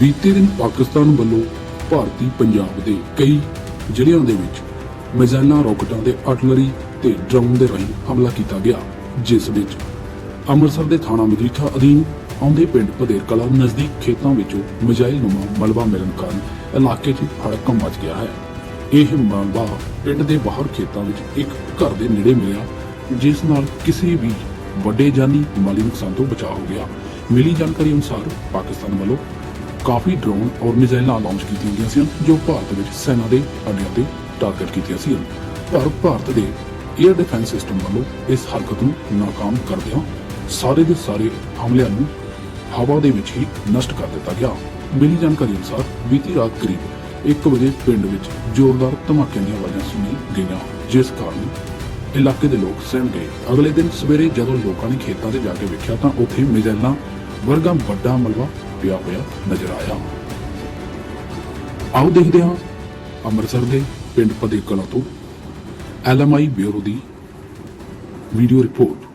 ਬੀਤੇ ਦਿਨ ਪਾਕਿਸਤਾਨ ਵੱਲੋਂ ਭਾਰਤੀ ਪੰਜਾਬ ਦੇ ਕਈ ਜ਼ਿਲ੍ਹਿਆਂ ਦੇ ਵਿੱਚ ਮਿਜ਼ਾਈਲਾਂ, ਰਾਕਟਾਂ ਦੇ ਆਰਟਲਰੀ ਤੇ ਡਰੋਨ ਦੇ ਰਾਹੀਂ ਹਮਲਾ ਕੀਤਾ ਗਿਆ, ਜਿਸ ਵਿੱਚ ਅੰਮ੍ਰਿਤਸਰ ਦੇ ਥਾਣਾ ਮਜੀਠਾ ਅਧੀਨ ਆਉਂਦੇ ਪਿੰਡ ਪਦੇਰ ਕਲਾ ਨਜ਼ਦੀਕ ਖੇਤਾਂ ਵਿੱਚੋਂ ਮਿਜ਼ਾਈਲ ਨੂੰਮਾ ਮਲਬਾ ਮਿਲਣ ਕਾਰਨ ਇਲਾਕੇ 'ਚ ਹੜਕੰਪ ਮਚ ਗਿਆ ਹੈ। ਇਹ ਮਲਬਾ ਪਿੰਡ ਦੇ ਬਾਹਰ ਖੇਤਾਂ ਵਿੱਚ ਇੱਕ ਘਰ ਦੇ ਨੇੜੇ ਮਿਲਿਆ, ਜਿਸ ਨਾਲ ਕਿਸੇ ਵੀ ਵੱਡੇ ਜਾਨੀ ਮਾਲੀ ਨੁਕਸਾਨ ਤੋਂ ਬਚਾਅ ਹੋ ਗਿਆ। ਮਿਲੀ ਜਾਣਕਾਰੀ ਅਨੁਸਾਰ ਪਾਕਿਸਤਾਨ ਵੱਲੋਂ ਕਾਫੀ ਡਰੋਨ ਔਰ ਮਿਜ਼ਾਈਲਾਂ ਲਾਂਚ ਕੀਤੀਆਂ ਗਈਆਂ ਸਨ ਜੋ ਭਾਰਤ ਵਿੱਚ ਸੈਨਾ ਦੇ ਅੱਡਿਆਂ ਤੇ ਟਾਰਗੇਟ ਕੀਤੀਆਂ ਸੀ। ਪਰ ਭਾਰਤ ਦੇ 에ਅਰ ਡਿਫੈਂਸ ਸਿਸਟਮ ਵੱਲੋਂ ਇਸ ਹਰਕਤ ਨੂੰ ਨਾਕਾਮ ਕਰਦਿਆਂ ਸਾਰੇ ਦੇ ਸਾਰੇ ਹਮਲਿਆਂ ਨੂੰ ਹਵਾ ਦੇ ਵਿੱਚ ਹੀ ਨਸ਼ਟ ਕਰ ਦਿੱਤਾ ਗਿਆ। ਮਿਲੀ ਜਾਣਕਾਰੀ ਅਨੁਸਾਰ ਬੀਤੀ ਰਾਤ ਕਰੀਬ 1 ਵਜੇ ਪਿੰਡ ਵਿੱਚ ਜ਼ੋਰਦਾਰ ਧਮਾਕਿਆਂ ਦੀਆਂ ਆਵਾਜ਼ਾਂ ਸੁਣੀ ਗਈਆਂ, ਜਿਸ ਕਾਰਨ ਇਲਾਕੇ ਦੇ ਲੋਕ ਸਹਿਮ ਗਏ। ਅਗਲੇ ਦਿਨ ਸਵੇਰੇ ਜਦੋਂ ਲੋਕਾਂ ਨੇ ਖੇਤਾਂ 'ਤੇ ਜਾ ਕੇ ਵੇਖਿਆ ਤਾਂ ਉੱਥੇ ਮਿਜ਼ਾਈਲਾਂ ਵਰਗਾ ਵੱਡਾ ਮਲਬਾ ਪਿਆ ਹੋਇਆ ਨਜ਼ਰ ਆਇਆ। ਆਓ ਦੇਖਦੇ ਹਾਂ ਅੰਮ੍ਰਿਤਸਰ ਦੇ ਪਿੰਡ ਪਦੇ ਕਲਾਂ ਤੋਂ ਐਲਐਮਆਈ ਬਿਊਰੋ ਦੀ ਵੀਡੀਓ ਰਿਪੋਰਟ।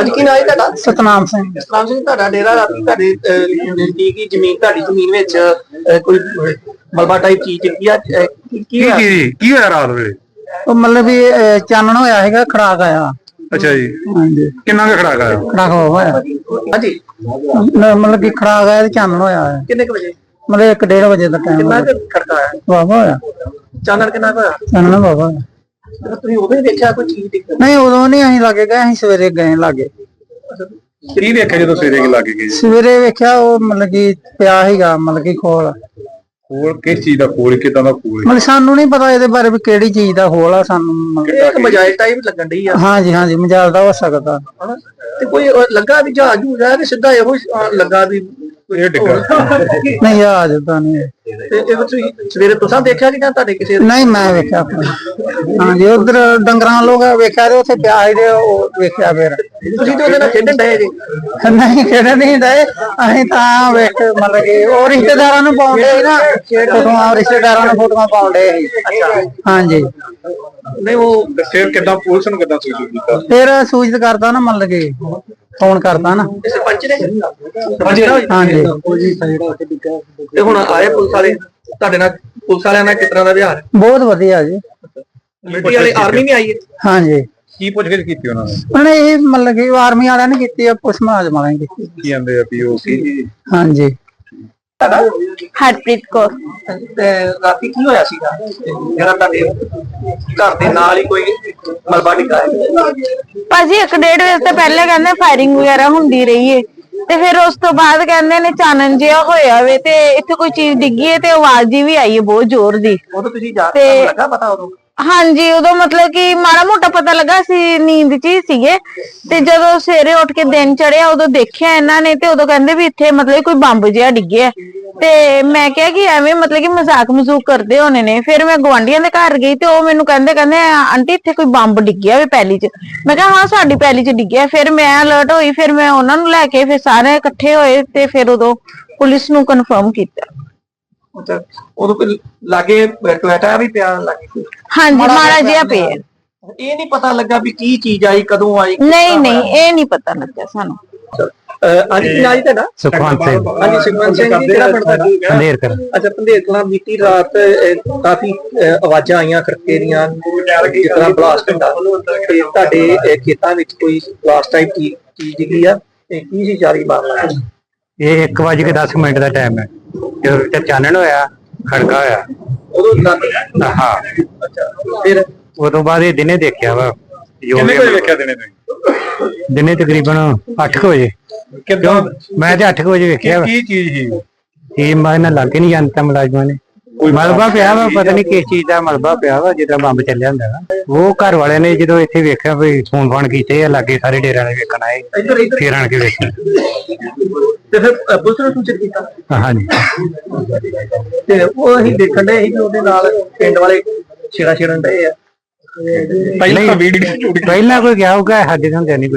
ਅੱਜ ਕੀ ਨਾਂ ਹੈ ਤੁਹਾਡਾ? ਸਤਨਾਮ ਸਿੰਘ। ਸਤਨਾਮ ਸਿੰਘ ਤੁਹਾਡਾ ਡੇਰਾ ਰਾਤੀ ਤੁਹਾਡੇ ਨਜ਼ਦੀਕ ਹੀ ਜ਼ਮੀਨ ਤੁਹਾਡੀ ਜ਼ਮੀਨ ਵਿੱਚ ਅਹ, ਕੋਈ ਮਲਬਾ ਟਾਈਪ ਚੀਜ਼ ਡਿੱਗੀ ਆ ਅਹ, ਕੀ ਕੀ ਕੀ ਹੋਇਆ? ਕੀ ਕੀ ਹੋਇਆ ਰਾਤ ਵੇਲੇ? ਉਹ ਮਤਲਬ ਵੀ ਅਹ, ਚਾਨਣ ਹੋਇਆ ਹੈਗਾ ਖੜਾਕ ਆਇਆ। ਅੱਛਾ ਜੀ। ਹਾਂਜੀ। ਕਿੰਨਾ ਕੁ ਖੜਾ ਕਰਾਇਆ ਖੜਾਕ ਹੋਇਆ। ਹਾਂਜੀ। ਨ- ਮਤਲਬ ਕਿ ਖੜਾਕ ਆਇਆ ਤੇ ਚਾਨਣ ਹੋਇਆ ਹੈ ਕਿੰਨੇ ਕੁ ਵਜੇ? ਮਤਲਬ 1:30 ਵਜੇ ਦਾ ਟਾਈਮ ਕਿੰਨਾ ਕੁ ਖੜਕਾ ਆਇਆ? ਵਾਵਾ ਹੋਇਆ। ਚਾਨਣ ਕਿੰਨਾ ਕੁ ਹੋਇਆ? ਚਾਨਣ ਵਾਵਾ ਹੋਇਆ। ਤੇ ਤੁਸੀਂ ਉਦੋਂ ਹੀ ਦੇਖਿਆ ਕੋਈ ਚੀਜ਼ ਡਿੱਗ ਨਹੀਂ ਉਦੋਂ ਨਹੀਂ ਅਸੀਂ ਲਾਗੇ ਗਏ ਅਸੀਂ ਸਵੇਰੇ ਗਏ ਲਾਗੇ। ਕੀ ਵੇਖਿਆ ਜਦੋਂ ਸਵੇਰੇ ਕਿ ਲੱਗ ਗਈ ਸਵੇਰੇ ਵੇਖਿਆ ਉਹ ਮਤਲਬ ਕਿ ਪਿਆ ਹੈਗਾ ਮਤਲਬ ਕਿ ਖੋਲ। ਖੋਲ ਕਿਸ ਚੀਜ਼ ਦਾ ਖੋਲ ਕਿਦਾਂ ਦਾ ਖੋਲ? ਮਤਲਬ ਸਾਨੂੰ ਨਹੀਂ ਪਤਾ ਇਹਦੇ ਬਾਰੇ ਵੀ ਕਿਹੜੀ ਚੀਜ਼ ਦਾ ਖੋਲ ਆ ਸਾਨੂੰ ਮਤਲਬ- ਇਹ ਇੱਕ ਮਜਾਇਲ ਟਾਈਪ ਲੱਗਣ ਡਈ ਆ? ਹਾਂਜੀ ਹਾਂਜੀ ਮਜਾਲ ਦਾ ਹੋ ਸਕਦਾ। ਹਨਾ? ਤੇ ਕੋਈ ਲੱਗਾ ਵੀ ਜਹਾਜ਼ ਜੂ ਰਿਹਾ ਤੇ ਸਿੱਧਾ ਇਹੋ ਹੀ, ਲੱਗਾ ਵੀ ਇਹ ਡਿੱਗਾ। ਨਹੀਂ ਆ ਜਦਾ ਨਹੀਂ। ਤੇ ਇਹ ਤੁਸੀਂ ਸਵੇਰੇ ਤੁਸੀਂ ਦੇਖਿਆ ਕਿ ਜਾਂ ਤੁਹਾਡੇ ਕਿਸੇ ਨਹੀਂ ਮੈਂ ਵੇਖਿਆ ਆਪਣਾ। ਹਾਂਜੀ ਉਧਰ ਡੰਗਰਾਂ ਲੋਕ ਵੇਖਿਆ ਤੇ ਉੱਥੇ ਪਿਆ ਸੀ ਤੇ ਉਹ ਵੇਖਿਆ ਫਿਰ। ਤੁਸੀਂ ਤੇ ਉਹਦੇ ਨਾਲ ਖੇਡਣ ਡਏ ਜੀ? ਨਹੀਂ ਕਿਹੜੇ ਨਹੀਂ ਦੇ ਅਸੀਂ ਤਾਂ ਵੇਖ ਮਤਲਬ ਕਿ ਉਹ ਰਿਸ਼ਤੇਦਾਰਾਂ ਨੂੰ ਪਾਉਂਦੇ ਸੀ ਨਾ। ਫੋਟੋਆਂ ਰਿਸ਼ਤੇਦਾਰਾਂ ਨੂੰ ਫੋਟੋਆਂ ਪਾਉਂਦੇ ਸੀ। ਹਾਂਜੀ। ਨਹੀਂ ਉਹ ਫਿਰ ਕਿਦਾਂ ਪੁਲਿਸ ਨੂੰ ਕਿਦਾਂ ਸੂਚਿਤ ਕੀਤਾ? ਫਿਰ ਸੂਚਿਤ ਕਰਦਾ ਨਾ ਮਤਲਬ ਕਿ ਫੋਨ ਕਰਦਾ ਨਾ। ਸਰਪੰਚ ਨੇ ਸਰਪੰਚ ਹੋਈ? ਹਾਂਜੀ। ਤੇ ਹੁਣ ਆਏ ਪੁਲਿਸ ਵਾਲੇ ਤੁਹਾਡੇ ਨਾਲ ਪੁਲਿਸ ਵਾਲਿਆਂ ਨਾਲ ਕਿਸ ਤਰ੍ਹਾਂ ਦਾ ਵਿਹਾਰ? ਬਹੁਤ ਵਧੀਆ ਜੀ। ਮਿਲਟਰੀ ਵਾਲੇ ਆਰਮੀ ਵੀ ਆਈ ਹੈ? ਹਾਂਜੀ। ਕੀ ਪੁੱਛਗਿੱਛ ਕੀਤੀ ਉਹਨਾਂ ਨੇ? ਉਹਨੇ ਇਹ ਮਤਲਬ ਕਿ ਆਰਮੀ ਵਾਲਿਆਂ ਨੇ ਕੀਤੀ ਆ ਪੁਲਿਸ ਮੁਲਾਜ਼ਮ ਵਾਲਿਆਂ ਨੇ ਕੀਤੀ। ਕੀ ਕਹਿੰਦੇ ਆ ਵੀ ਉਹ ਕੀ ਹਾਂਜੀ। ਹਰਪ੍ਰੀਤ ਕੌਰ। ਤੇ ਰਾਤੀ ਕੀ ਹੋਇਆ ਸੀਗਾ? ਜਿਹੜਾ ਤੁਹਾਡੇ ਘਰ ਦੇ ਨਾਲ ਹੀ ਕੋਈ ਮਲਬਾ ਡਿੱਗਾ ਹੈ? ਭਾਜੀ ਇੱਕ ਡੇਢ ਵਜੇ ਤੋਂ ਪਹਿਲੇ ਕਹਿੰਦੇ ਫਾਇਰਿੰਗ ਵਗੈਰਾ ਹੁੰਦੀ ਰਹੀ ਏ। ਤੇ ਫਿਰ ਉਸ ਤੋਂ ਬਾਅਦ ਕਹਿੰਦੇ ਨੇ ਚਾਨਣ ਜਿਹਾ ਹੋਇਆ ਵੇ ਤੇ ਇੱਥੇ ਕੋਈ ਚੀਜ਼ ਡਿੱਗੀ ਏ ਤੇ ਆਵਾਜ਼ ਜੀ ਵੀ ਆਈ ਏ ਬਹੁਤ ਜ਼ੋਰ ਦੀ। ਉਦੋਂ ਤੁਸੀਂ ਜਾ ਤੁਹਾਨੂੰ ਲੱਗਾ ਪਤਾ ਉਦੋਂ? ਹਾਂਜੀ ਉਦੋਂ ਮਤਲਬ ਕਿ ਮਾੜਾ ਮੋਟਾ ਪਤਾ ਲੱਗਾ ਸੀ ਨੀਂਦ 'ਚ ਹੀ ਸੀਗੇ। ਤੇ ਜਦੋਂ ਸਵੇਰੇ ਉੱਠ ਕੇ ਦਿਨ ਚੜਿਆ ਉਦੋਂ ਦੇਖਿਆ ਇਹਨਾਂ ਨੇ ਤੇ ਉਦੋਂ ਕਹਿੰਦੇ ਵੀ ਇੱਥੇ ਮਤਲਬ ਕੋਈ ਬੰਬ ਜਿਹਾ ਡਿੱਗਿਆ। ਤੇ ਮੈਂ ਕਿਹਾ ਕਿ ਐਵੇਂ ਮਤਲਬ ਕਿ ਮਜ਼ਾਕ ਮਜ਼ੂਕ ਕਰਦੇ ਹੋਣੇ ਨੇ। ਫਿਰ ਮੈਂ ਗਵਾਂਢੀਆਂ ਦੇ ਘਰ ਗਈ ਤੇ ਉਹ ਮੈਨੂੰ ਕਹਿੰਦੇ ਕਹਿੰਦੇ ਆਂਟੀ ਇੱਥੇ ਕੋਈ ਬੰਬ ਡਿੱਗਿਆ ਵੇ ਪੈਲੀ 'ਚ। ਮੈਂ ਕਿਹਾ ਹਾਂ ਸਾਡੀ ਪੈਲੀ 'ਚ ਡਿੱਗਿਆ। ਫਿਰ ਮੈਂ ਅਲਰਟ ਹੋਈ ਫਿਰ ਮੈਂ ਉਹਨਾਂ ਨੂੰ ਲੈ ਕੇ ਫਿਰ ਸਾਰੇ ਇਕੱਠੇ ਹੋਏ ਤੇ ਫਿਰ ਉਦੋਂ ਪੁਲਿਸ ਨੂੰ ਕਨਫਰਮ ਕੀਤਾ। ਅੱਛਾ ਉਦੋਂ ਕੋਈ ਲਾਗੇ ਟੋਇਟਾ ਵੀ ਪਿਆ ਲਾਗੇ ਕੋਈ। ਹਾਂਜੀ ਮਾੜਾ ਜਿਹਾ ਪਿਆ। ਇਹ ਨਹੀਂ ਪਤਾ ਲੱਗਾ ਵੀ ਕੀ ਚੀਜ਼ ਆਈ ਕਦੋਂ ਆਈ ਨਹੀਂ ਨਹੀਂ ਇਹ ਨਹੀਂ ਪਤਾ ਲੱਗਿਆ ਸਾਨੂੰ। ਅੱਜ ਕੀ ਨਾਂ ਜੀ ਤੁਹਾਡਾ? ਸੁਖਵੰਤ ਸਿੰਘ। ਹਾਂਜੀ ਸੁਖਵੰਤ ਸਿੰਘ ਜੀ ਕਿਹੜਾ ਪਿੰਡ ਦਾ ਕਰ ਅੱਛਾ ਪੰਦੇਰ ਕਲਾਂ ਬੀਤੀ ਰਾਤ ਕਾਫੀ ਆਵਾਜ਼ਾਂ ਆਈਆਂ ਖੜਕੇ ਦੀਆਂ ਜਿਸ ਤਰ੍ਹਾਂ ਬਲਾਸਟ ਹੁੰਦਾ। ਤੇ ਤੁਹਾਡੇ ਖੇਤਾਂ ਵਿੱਚ ਕੋਈ ਬਲਾਸਟ ਟਾਈਪ ਕੀ ਚੀਜ਼ ਡਿੱਗੀ ਆ? ਤੇ ਕੀ ਸੀ ਜਾਰੀ ਮਾਮਲਾ ਇਹ 1 ਵਜੇ ਕੇ 10 ਮਿੰਟ ਦਾ ਟਾਈਮ ਹੈ। ਜਦੋਂ ਤੇ ਚਾਨਣ ਹੋਇਆ ਖੜਕਾ ਹੋਇਆ। ਉਦੋਂ ਲੱਗ ਹਾਂ। ਅੱਛਾ ਫਿਰ? ਉਦੋਂ ਬਾਅਦ ਇਹ ਦਿਨੇ ਦੇਖਿਆ ਵਾ। ਕਿੰਨੇ ਵਜੇ ਵੇਖਿਆ ਦਿਨੇ ਤੁਸੀਂ? ਦਿਨੇ ਤਕਰੀਬਨ 8 ਵਜੇ। ਕਿੱਦਾਂ? ਮੈਂ ਤੇ 8 ਵਜੇ ਵੇਖਿਆ ਵਾ। ਕੀ ਚੀਜ਼ ਸੀ? ਇਹ ਮੈਂ ਨਾ ਲੱਗ ਨਹੀਂ ਜਾਂਦਾ ਮੁਲਾਜ਼ਮਾਂ ਨੇ। ਮਲਬਾ ਪਿਆ ਵਾ ਪਤਾ ਨਹੀਂ ਕਿਸ ਚੀਜ਼ ਦਾ ਮਲਬਾ ਪਿਆ ਵਾ ਜਿੱਦਾਂ ਬੰਬ ਚੱਲਿਆ ਹੁੰਦਾ ਵਾ। ਉਹ ਘਰ ਵਾਲਿਆਂ ਨੇ ਜਦੋਂ ਇੱਥੇ ਵੇਖਿਆ ਵੀ ਫੋਨ ਫਾਨ ਕੀਤੇ ਆ ਲਾਗੇ ਸਾਰੇ ਡੇਰਿਆਂ ਵਾਲੇ ਵੇਖਣ ਆਏ ਇੱਧਰ ਇੱਧਰ। ਫੇਰ ਆਣ ਕੇ ਵੇਖਿਆ। ਤੇ ਫਿਰ ਅ, ਪੁਲਿਸ ਨੂੰ ਸੂਚਿਤ ਕੀਤਾ? ਹਾਂਜੀ। ਤੇ ਉਹ ਅਸੀਂ ਦੇਖਣ ਦੇ ਸੀ ਕਿ ਉਹਦੇ ਨਾਲ ਪਿੰਡ ਵਾਲੇ ਛੇੜਾ ਛੇੜਨ ਡਏ ਆ। ਪਹਿਲਾਂ ਵੀਡੀਓ ਪਹਿਲਾਂ ਕੋਈ ਗਿਆ ਹੋਊਗਾ ਸਾਡੇ ਤੋਂ ਨਹੀਂ ਕੋਈ।